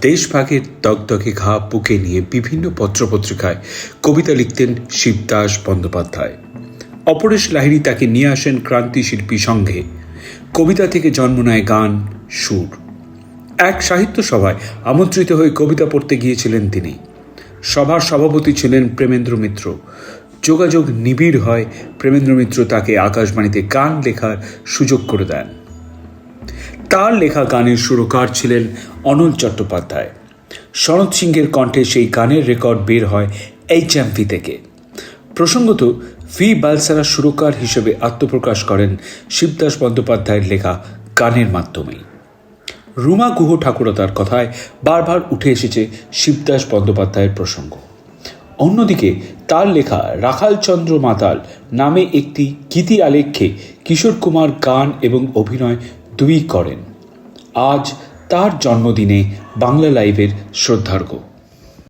দেশভাগের দগদগে ঘা বুকে নিয়ে বিভিন্ন পত্রপত্রিকায় কবিতা লিখতেন শিবদাস বন্দ্যোপাধ্যায়। অপরেশ লাহিড়ী তাকে নিয়ে আসেন ক্রান্তি শিল্পী সঙ্গে। কবিতা থেকে জন্ম নেয় গান, সুর। এক সাহিত্য সভায় আমন্ত্রিত হয়ে কবিতা পড়তে গিয়েছিলেন তিনি। সভার সভাপতি ছিলেন প্রেমেন্দ্র মিত্র। যোগাযোগ নিবিড় হয়, প্রেমেন্দ্র মিত্র তাকে আকাশবাণীতে গান লেখার সুযোগ করে দেন। তার লেখা গানের সুরকার ছিলেন অনল চট্টোপাধ্যায়। শরৎ সিংহের কণ্ঠে সেই গানের রেকর্ড বের হয় এইচ এমভি থেকে। প্রসঙ্গত, ভি বালসারা সুরকার হিসেবে আত্মপ্রকাশ করেন শিবদাস বন্দ্যোপাধ্যায়ের লেখা গানের মাধ্যমেই রুমা গুহ ঠাকুরতার কথায় বারবার উঠে এসেছে শিবদাস বন্দ্যোপাধ্যায়ের প্রসঙ্গ। অন্যদিকে, তার লেখা রাখালচন্দ্র মাতাল নামে একটি গীতি আলেখ্যে কিশোর কুমার গান এবং অভিনয় দুই করেন। আজ তার জন্মদিনে বাংলা লাইভের শ্রদ্ধার্ঘ্য।